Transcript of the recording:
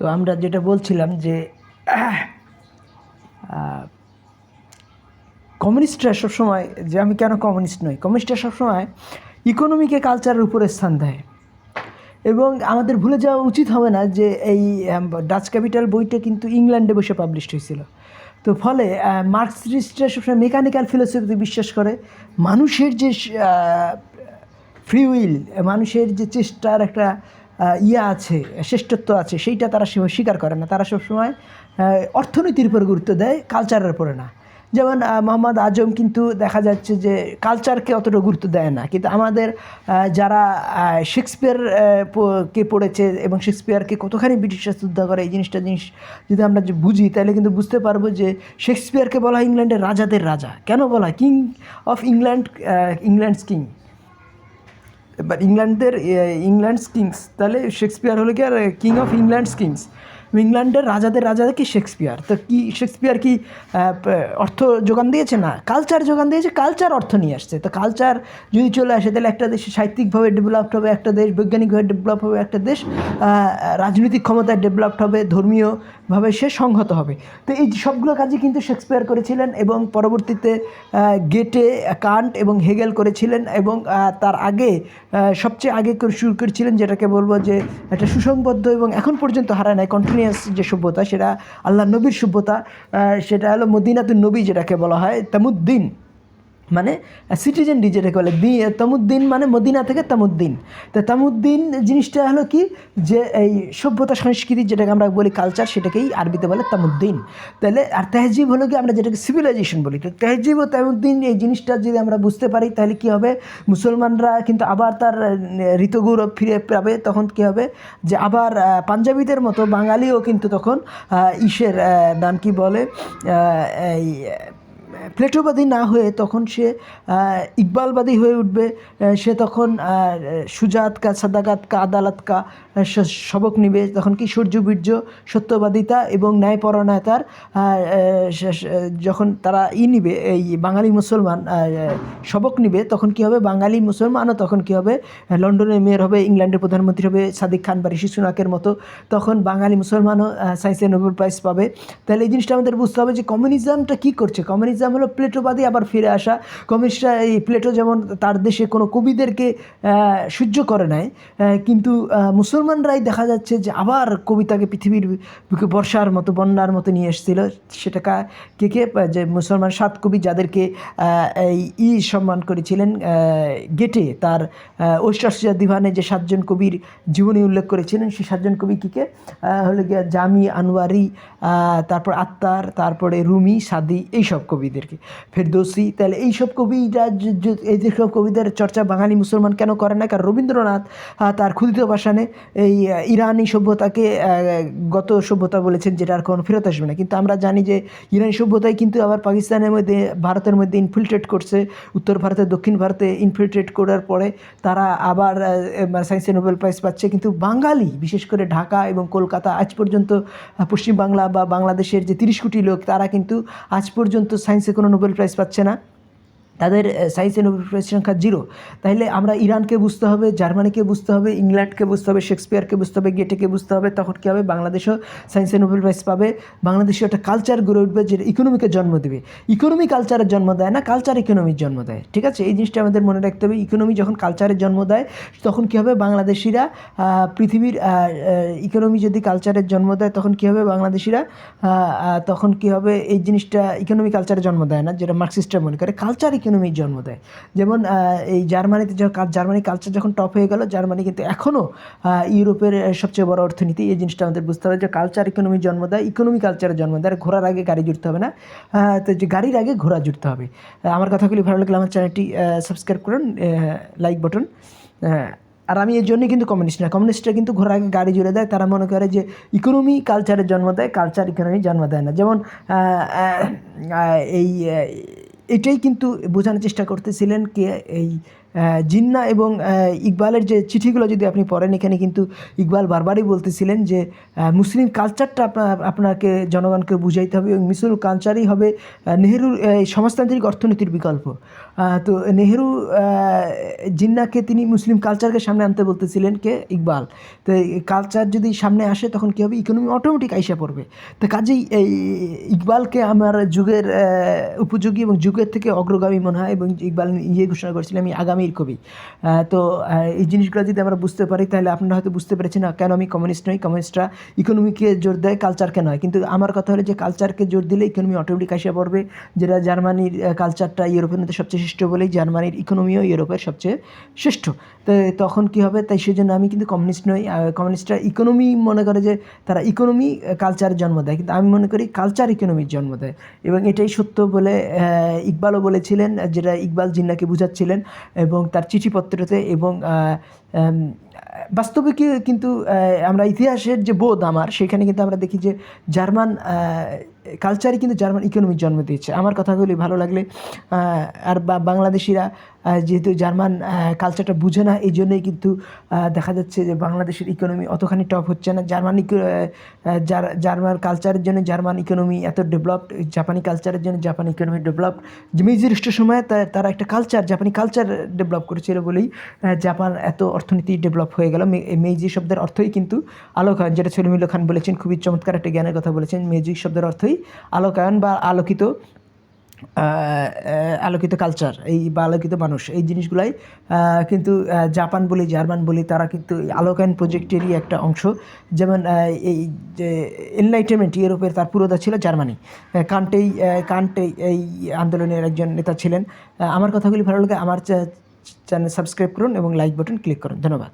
তো আমরা যেটা বলছিলাম যে কমিউনিস্টরা সবসময়, যে আমি কেন কমিউনিস্ট নই? কমিউনিস্টরা সবসময় ইকোনমিকে কালচারের উপরে স্থান দেয়। এবং আমাদের ভুলে যাওয়া উচিত হবে না যে এই ডাচ ক্যাপিটাল বইটা কিন্তু ইংল্যান্ডে বসে পাবলিশড হয়েছিল। তো ফলে মার্কসিস্টরা সবসময় মেকানিক্যাল ফিলোসফিতে বিশ্বাস করে। মানুষের যে ফ্রি উইল মানুষের যে চেষ্টার একটা ইয়ে আছে, শ্রেষ্ঠত্ব আছে, সেইটা তারা স্বীকার করে না। তারা সবসময় অর্থনীতির উপর গুরুত্ব দেয় কালচারের উপরে না। যেমন মোহাম্মদ আজম কিন্তু দেখা যাচ্ছে যে কালচারকে অতটা গুরুত্ব দেয় না। কিন্তু আমাদের যারা শেক্সপিয়ার কে পড়েছে এবং শেক্সপিয়ারকে কতখানি ব্রিটিশরা শ্রদ্ধা করে, এই জিনিসটা জিনিস যদি আমরা বুঝি, তাহলে কিন্তু বুঝতে পারব যে শেক্সপিয়ারকে বলা হয় ইংল্যান্ডের রাজাদের রাজা। কেন বলা? King of England England's king এবার ইংল্যান্ডের ইংল্যান্ডস কিংস তাহলে শেক্সপিয়ার হলো কি আর কিং অফ ইংল্যান্ডস কিংস ইংল্যান্ডের রাজাদের রাজা কি শেক্সপিয়ার? তো কি শেক্সপিয়ার কি অর্থ যোগান দিয়েছে না? কালচার যোগান দিয়েছে, কালচার অর্থ নিয়ে আসছে। তো কালচার যদি চলে আসে, তাহলে একটা দেশ সাহিত্যিকভাবে ডেভেলপড হবে, একটা দেশ বৈজ্ঞানিকভাবে ডেভেলপ হবে, একটা দেশ রাজনৈতিক ক্ষমতায় ডেভেলপড হবে, ধর্মীয়ভাবে সে সংহত হবে। তো এই সবগুলো কাজই কিন্তু শেক্সপিয়ার করেছিলেন এবং পরবর্তীতে গেটে, কান্ট এবং হেগেল করেছিলেন এবং তার আগে সবচেয়ে আগে শুরু করেছিলেন যেটাকে বলব যে, একটা সুসংবদ্ধ এবং এখন পর্যন্ত হারায় নাই কন্টিনিউয়াস যে সভ্যতা, সেটা আল্লাহ নবীর সভ্যতা সেটা হলো মদিনাতুন নবী যেটাকে বলা হয়, তামুদ্দিন। মানে সিটিজেন ডি যেটাকে বলে তামুদ্দিন মানে মদিনা থেকে তামুদ্দিন। তো তামুদ্দিন জিনিসটা হলো কি? যে এই সভ্যতা সংস্কৃতি যেটাকে আমরা বলি কালচার সেটাকেই আরবিতে বলে তামুদ্দিন। তাহলে, আর তেহজিব হলো কি? আমরা যেটাকে সিভিলাইজেশন বলি। তো তেহজিব ও তামুদ্দিন এই জিনিসটা যদি আমরা বুঝতে পারি, তাহলে কি হবে? মুসলমানরা কিন্তু আবার তার ঋতগৌরব ফিরে পাবে। তখন কি হবে? যে আবার পাঞ্জাবিদের মতো বাঙালিও কিন্তু তখন ইসের নাম কি বলে? এই প্লেটোবাদী না হয়ে তখন সে ইকবালবাদী হয়ে উঠবে। সে তখন সুজাত কা, সাদাকাত কা, আদালত কা সবক নিবে। তখন কি সূর্য বীর্য, সত্যবাদিতা এবং স- যখন তারা ই নিবে, এই বাঙালি মুসলমান সবক নিবে, তখন কি হবে? বাঙালি মুসলমানও তখন কি হবে? লন্ডনের মেয়র হবে, ইংল্যান্ডের প্রধানমন্ত্রী হবে, সাদিক খান বা ঋষি সুনাকের মতো। তখন বাঙালি মুসলমানও সায়েন্সে নোবেল প্রাইজ পাবে। তাহলে এই জিনিসটা আমাদের বুঝতে হবে যে কমিউনিজমটা কী করছে? কমিউনিজম হলো প্লেটোবাদী আবার ফিরে আসা। কমিউনিস্টরা এই প্লেটো যেমন তার দেশে কোনো কবিদেরকে সহ্য করে নাই কিন্তু মুসলমানরাই দেখা যাচ্ছে যে আবার কবিতাকে পৃথিবীর বর্ষার মতো বন্যার মতো নিয়ে এসেছিল। সেটা কা- কে যে মুসলমান সাত কবি যাদেরকে এই ই সম্মান করেছিলেন গেটে তার ঐশ্বর্যা দিভানে যে সাতজন কবির জীবনী উল্লেখ করেছিলেন সেই সাতজন কবি কী কে? আহ, হলো গিয়া জামি আনোয়ারি তারপর আত্মার তারপরে রুমি সাদি এইসব কবিদেরকে। ফেরদৌসি, তাহলে এইসব কবিরা এই যেসব কবিদের চর্চা বাঙালি মুসলমান কেন করে না? কারণ রবীন্দ্রনাথ তার ক্ষুদিত ভাষানে এই ইরানি সভ্যতাকে গত সভ্যতা বলেছেন যেটা আর কোনো ফেরত আসবে না। কিন্তু আমরা জানি যে ইরানি সভ্যতাই কিন্তু আবার পাকিস্তানের মধ্যে, ভারতের মধ্যে ইনফিল্ট্রেট করছে। উত্তর ভারতে, দক্ষিণ ভারতে ইনফিল্ট্রেট করার পরে তারা আবার সায়েন্সে নোবেল প্রাইজ পাচ্ছে। কিন্তু বাঙালি, বিশেষ করে ঢাকা এবং কলকাতা, আজ পর্যন্ত পশ্চিমবাংলা বা বাংলাদেশের যে তিরিশ কোটি লোক, তারা কিন্তু আজ পর্যন্ত সায়েন্সে কোনো নোবেল প্রাইজ পাচ্ছে না। তাদের সায়েন্সে নোবেল সংখ্যা জিরো তাহলে আমরা ইরানকে বুঝতে হবে, জার্মানিকে বুঝতে হবে, ইংল্যান্ডকে বুঝতে হবে, শেক্সপিয়ারকে বুঝতে হবে, গেটেকে বুঝতে হবে। তখন কী হবে? বাংলাদেশও সায়েন্সে নোবেল প্রাইজ পাবে। বাংলাদেশে একটা কালচার গড়ে উঠবে যেটা ইকোনমিকে জন্ম দেবে। ইকোনমি কালচারের জন্ম দেয় না কালচার ইকোনমির জন্ম দেয়। ঠিক আছে? এই জিনিসটা আমাদের মনে রাখতে হবে। ইকোনমি যখন কালচারের জন্ম দেয়, তখন কী হবে? বাংলাদেশিরা পৃথিবীর ইকোনমি যদি কালচারের জন্ম দেয়, তখন কী হবে? বাংলাদেশিরা তখন কী হবে? এই জিনিসটা ইকোনমি কালচারের জন্ম দেয় না, যেটা মার্কসিস্টরা মনে করে। কালচার ইকোনমির জন্ম দেয়। যেমন এই জার্মানিতে যখন জার্মানি কালচার যখন টপ হয়ে গেল, জার্মানি কিন্তু এখনও ইউরোপের সবচেয়ে বড় অর্থনীতি। এই জিনিসটা আমাদের বুঝতে হবে যে কালচার ইকোনমির জন্ম দেয় ইকোনমি কালচারের জন্ম দেয়। ঘোরার আগে গাড়ি জুড়তে হবে না। তো যে গাড়ির আগে ঘোড়া জুড়তে হবে। আমার কথাগুলি ভালো লাগলে আমার চ্যানেলটি সাবস্ক্রাইব করুন লাইক বাটন আর আমি এর জন্যই কিন্তু কমিউনিস্ট না। কমিউনিস্টরা কিন্তু ঘোরার আগে গাড়ি জুড়ে দেয়। তারা মনে করে যে ইকোনমি কালচারের জন্ম দেয় কালচার ইকোনমি জন্ম দেয় না। যেমন এই এটাই কিন্তু বোঝানোর চেষ্টা করতেছিলেন কে এই জিন্না এবং ইকবালের যে চিঠিগুলো যদি আপনি পড়েন, এখানে কিন্তু ইকবাল বারবারই বলতেছিলেন যে মুসলিম কালচারটা আপনার আপনাকে, জনগণকে বুঝাইতে হবে এবং মুসলিম কালচারই হবে নেহেরুর এই সমাজতান্ত্রিক অর্থনীতির বিকল্প। তো নেহেরু জিন্নাকে তিনি মুসলিম কালচারকে সামনে আনতে বলতেছিলেন কে? ইকবাল। তো কালচার যদি সামনে আসে, তখন কী হবে? ইকোনমি অটোমেটিক আইসা পড়বে। তো কাজেই এই ইকবালকে আমার যুগের উপযোগী এবং যুগের থেকে অগ্রগামী মনে হয় এবং ইকবাল ইয়ে ঘোষণা করেছিলেন, আমি আগামীর কবি। তো এই জিনিসগুলো যদি আমরা বুঝতে পারি, তাহলে আপনারা হয়তো বুঝতে পেরেছেন না কেন আমি কমিউনিস্ট নই কমিউনিস্টরা ইকোনমিকে জোর দেয় কালচারকে নয়। কিন্তু আমার কথা হলো যে কালচারকে জোর দিলে ইকোনমি অটোমেটিক আসে পড়বে, যেটা জার্মানির কালচারটা ইউরোপের মধ্যে সবচেয়ে শ্রেষ্ঠ বলেই জার্মানির ইকোনমিও ইউরোপের সবচেয়ে শ্রেষ্ঠ। তো, তখন কি হবে? তাই সেজন্য আমি কিন্তু কমিউনিস্ট নই কমিউনিস্টরা ইকোনমি মনে করে যে, তারা ইকোনমি কালচার জন্ম দেয়। কিন্তু আমি মনে করি কালচার ইকোনমির জন্ম দেয়। এবং এটাই সত্য বলে ইকবালও বলেছিলেন, যেটা ইকবাল জিন্নাকে বুঝাচ্ছিলেন এবং তার চিঠিপত্রতে এবং বাস্তবিক বাস্তবে কিন্তু আমরা ইতিহাসের যে বোধ আমার, সেখানে কিন্তু আমরা দেখি যে জার্মান কালচারই কিন্তু জার্মান ইকোনমির জন্ম দিয়েছে। আমার কথাগুলি ভালো লাগলে আর বাংলাদেশিরা যেহেতু জার্মান কালচারটা বুঝে না, এই জন্যই কিন্তু দেখা যাচ্ছে যে বাংলাদেশের ইকোনমি অতখানি টপ হচ্ছে না। জার্মান জার্মান কালচারের জন্য জার্মান ইকোনমি এত ডেভেলপড জাপানি কালচারের জন্য জাপানি ইকোনমি ডেভেলপড রাষ্ট্রের সময় তারা একটা কালচার জাপানি কালচার ডেভেলপ করেছিল বলেই জাপান এত অর্থনীতি ডেভেলপ হয়ে গেল। মেজি শব্দের অর্থই কিন্তু আলোকায়ন যেটা সলিমুল্লাহ খান বলেছেন, খুবই চমৎকার একটা জ্ঞানের কথা বলেছেন। মেজি শব্দের অর্থই আলোকায়ন বা আলোকিত আলোকিত কালচার এই বা আলোকিত মানুষ। এই জিনিসগুলাই কিন্তু জাপান বলি জার্মান বলি তারা কিন্তু আলোকায়ন প্রজেক্টেরই একটা অংশ। যেমন এই যে এনলাইটেনমেন্ট ইউরোপের তার পুরোদা ছিল জার্মানি। কান্টেই আহ, কান্টেই এই আন্দোলনের একজন নেতা ছিলেন। আমার কথাগুলি ভালো লাগে আমার চ্যানেল সাবস্ক্রাইব করুন এবং লাইক বাটন ক্লিক করুন। ধন্যবাদ।